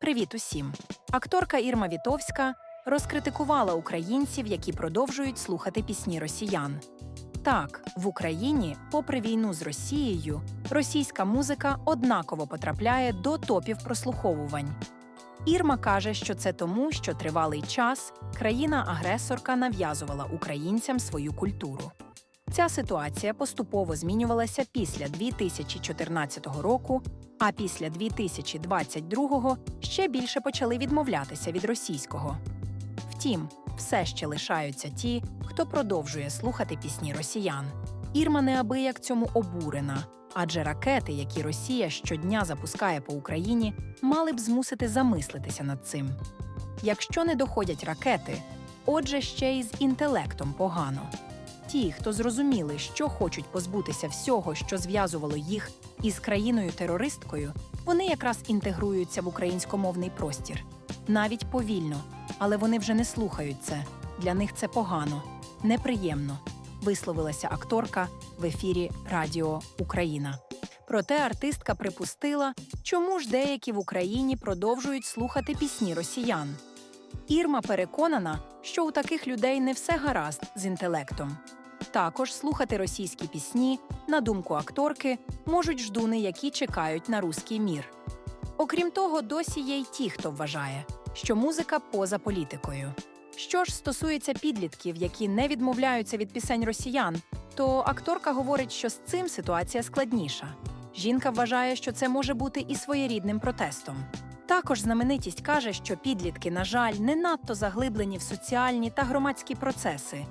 Привіт усім! Акторка Ірма Вітовська розкритикувала українців, які продовжують слухати пісні росіян. Так, в Україні, попри війну з Росією, російська музика однаково потрапляє до топів прослуховувань. Ірма каже, що це тому, що тривалий час країна-агресорка нав'язувала українцям свою культуру. Ця ситуація поступово змінювалася після 2014 року, а після 2022 ще більше почали відмовлятися від російського. Втім, все ще лишаються ті, хто продовжує слухати пісні росіян. Ірма неабияк цьому обурена, адже ракети, які Росія щодня запускає по Україні, мали б змусити замислитися над цим. Якщо не доходять ракети, отже, ще й з інтелектом погано. Ті, хто зрозуміли, що хочуть позбутися всього, що зв'язувало їх із країною-терористкою, вони якраз інтегруються в українськомовний простір. Навіть повільно, але вони вже не слухають це. Для них це погано, неприємно, висловилася акторка в ефірі Радіо Україна. Проте артистка припустила, чому ж деякі в Україні продовжують слухати пісні росіян. Ірма переконана, що у таких людей не все гаразд з інтелектом. Також слухати російські пісні, на думку акторки, можуть ждуни, які чекають на руський мір. Окрім того, досі є й ті, хто вважає, що музика поза політикою. Що ж стосується підлітків, які не відмовляються від пісень росіян, то акторка говорить, що з цим ситуація складніша. Жінка вважає, що це може бути і своєрідним протестом. Також знаменитість каже, що підлітки, на жаль, не надто заглиблені в соціальні та громадські процеси